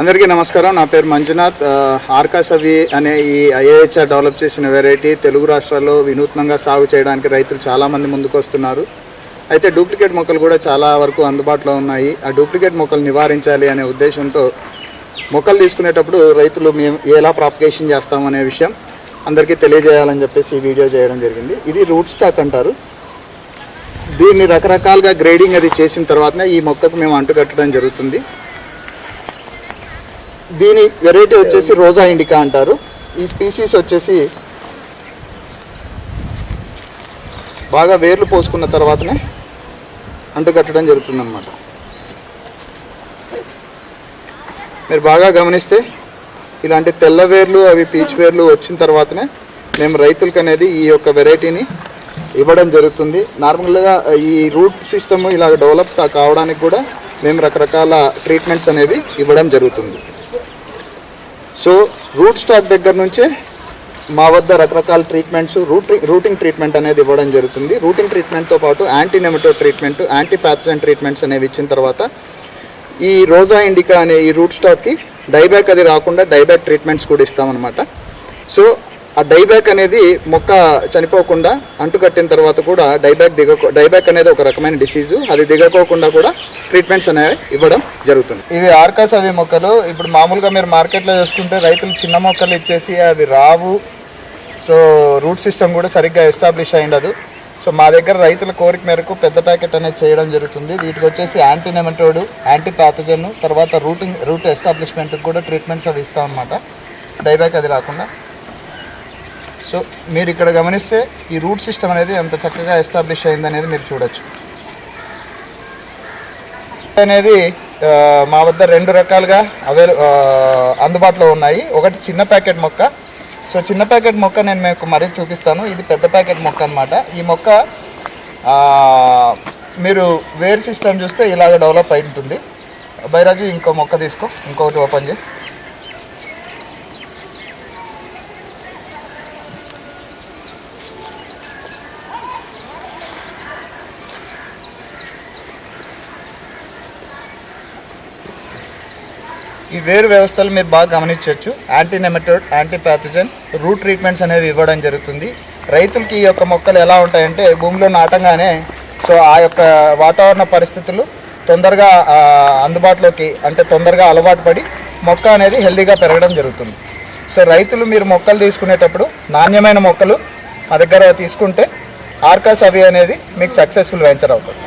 అందరికీ నమస్కారం. నా పేరు మంజునాథ్. ఆర్కాసవి అనే ఈ ఐఏహెచ్ఆర్ డెవలప్ చేసిన వెరైటీ తెలుగు రాష్ట్రాల్లో వినూత్నంగా సాగు చేయడానికి రైతులు చాలామంది ముందుకు వస్తున్నారు అయితే డూప్లికేట్ మొక్కలు కూడా చాలా వరకు అందుబాటులో ఉన్నాయి. ఆ డూప్లికేట్ మొక్కలు నివారించాలి అనే ఉద్దేశంతో మొక్కలు తీసుకునేటప్పుడు రైతులు మేము ఎలా ప్రాపగేషన్ చేస్తామనే విషయం అందరికీ తెలియజేయాలని చెప్పేసి ఈ వీడియో చేయడం జరిగింది. ఇది రూట్ స్టాక్ అంటారు. దీన్ని రకరకాలుగా గ్రేడింగ్ అది చేసిన తర్వాతనే ఈ మొక్కకు మేము అంటుకట్టడం జరుగుతుంది. దీని వెరైటీ వచ్చేసి రోజా ఇండికా అంటారు. ఈ స్పీసీస్ వచ్చేసి బాగా వేర్లు పోసుకున్న తర్వాతనే అంటుకట్టడం జరుగుతుందన్నమాట. మీరు బాగా గమనిస్తే ఇలాంటి తెల్ల వేర్లు అవి పీచ్ వేర్లు వచ్చిన తర్వాతనే మేము రైతులకు అనేది ఈ యొక్క వెరైటీని ఇవ్వడం జరుగుతుంది. నార్మల్గా ఈ రూట్ సిస్టమ్ ఇలా డెవలప్ కావడానికి కూడా మేము రకరకాల ట్రీట్మెంట్స్ అనేవి ఇవ్వడం జరుగుతుంది. సో రూట్ స్టాక్ దగ్గర నుంచే మా వద్ద రకరకాల ట్రీట్మెంట్స్ రూట్ రూటింగ్ ట్రీట్మెంట్ అనేది ఇవ్వడం జరుగుతుంది. రూటింగ్ ట్రీట్మెంట్తో పాటు anti nematode treatment anti treatments అనేవి ఇచ్చిన తర్వాత ఈ రోజా ఇండికా అనే ఈ రూట్ స్టాక్కి డైబ్యాక్ అది రాకుండా డైబ్యాక్ ట్రీట్మెంట్స్ కూడా ఇస్తామన్నమాట. సో ఆ డైబ్యాక్ అనేది మొక్క చనిపోకుండా అంటుకట్టిన తర్వాత కూడా డైబ్యాక్ దిగ డైబ్యాక్ అనేది ఒక రకమైన డిసీజు అది దిగకోకుండా కూడా ట్రీట్మెంట్స్ అనేవి ఇవ్వడం జరుగుతుంది ఇవి ఆర్కాస్ అవి మొక్కలు. ఇప్పుడు మామూలుగా మీరు మార్కెట్లో చూసుకుంటే రైతులు చిన్న మొక్కలు ఇచ్చేసి అవి రావు. సో రూట్ సిస్టమ్ కూడా సరిగ్గా ఎస్టాబ్లిష్ అయి ఉండదు సో మా దగ్గర రైతుల కోరిక మేరకు పెద్ద ప్యాకెట్ అనేది చేయడం జరుగుతుంది. వీటికి వచ్చేసి యాంటీ నెమటోడ్ యాంటీ ప్యాథజన్ తర్వాత రూటింగ్ రూట్ ఎస్టాబ్లిష్మెంట్కి కూడా ట్రీట్మెంట్స్ అవి ఇస్తాం అనమాట డైబ్యాక్ అది రాకుండా. సో మీరు ఇక్కడ గమనిస్తే ఈ రూట్ సిస్టమ్ అనేది ఎంత చక్కగా ఎస్టాబ్లిష్ అయిందనేది మీరు చూడొచ్చు. అనేది మా వద్ద రెండు రకాలుగా అవైల అందుబాటులో ఉన్నాయి. ఒకటి చిన్న ప్యాకెట్ మొక్క. సో చిన్న ప్యాకెట్ మొక్క నేను మీకు మరీ చూపిస్తాను. ఇది పెద్ద ప్యాకెట్ మొక్క అనమాట ఈ మొక్క మీరు వేర్ సిస్టమ్ చూస్తే ఇలాగ డెవలప్ అయి ఉంటుంది. బైరాజు ఇంకో మొక్క తీసుకో. ఇంకొకటి ఓపెన్ చేయి. ఈ వేరు వ్యవస్థలు మీరు బాగా గమనించవచ్చు. Anti nematode anti pathogen root treatments అనేవి ఇవ్వడం జరుగుతుంది. రైతులకి ఈ యొక్క మొక్కలు ఎలా ఉంటాయంటే భూమిలో నాటంగానే సో ఆ యొక్క వాతావరణ పరిస్థితులు తొందరగా అందుబాటులోకి అంటే తొందరగా అలవాటు పడి మొక్క అనేది హెల్దీగా పెరగడం జరుగుతుంది. సో రైతులు మీరు మొక్కలు తీసుకునేటప్పుడు నాణ్యమైన మొక్కలు మా దగ్గర తీసుకుంటే ఆర్కాస్ అవి అనేది మీకు సక్సెస్ఫుల్ వెంచర్ అవుతుంది.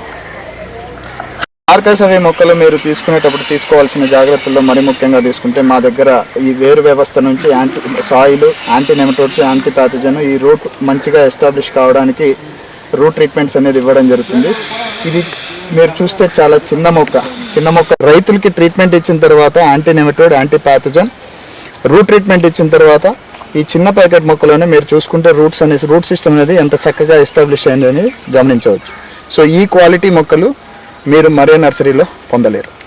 ఆర్కాసవే మొక్కలు మీరు తీసుకునేటప్పుడు తీసుకోవాల్సిన జాగ్రత్తల్లో మరి ముఖ్యంగా తీసుకుంటే మా దగ్గర ఈ వేరు వ్యవస్థ నుంచి anti soil anti nematodes anti pathogen ఈ రూట్ మంచిగా ఎస్టాబ్లిష్ కావడానికి రూట్ ట్రీట్మెంట్స్ అనేది ఇవ్వడం జరుగుతుంది. ఇది మీరు చూస్తే చాలా చిన్న మొక్క. చిన్న మొక్క రైతులకి ట్రీట్మెంట్ ఇచ్చిన తర్వాత anti nematode anti pathogen root treatment ఇచ్చిన తర్వాత ఈ చిన్న ప్యాకెట్ మొక్కలోనే మీరు చూసుకుంటే రూట్స్ అనేసి రూట్ సిస్టమ్ అనేది ఎంత చక్కగా ఎస్టాబ్లిష్ అయింది అనేది గమనించవచ్చు. సో ఈ క్వాలిటీ మొక్కలు మీరు మరే నర్సరీలో పొందలేరు.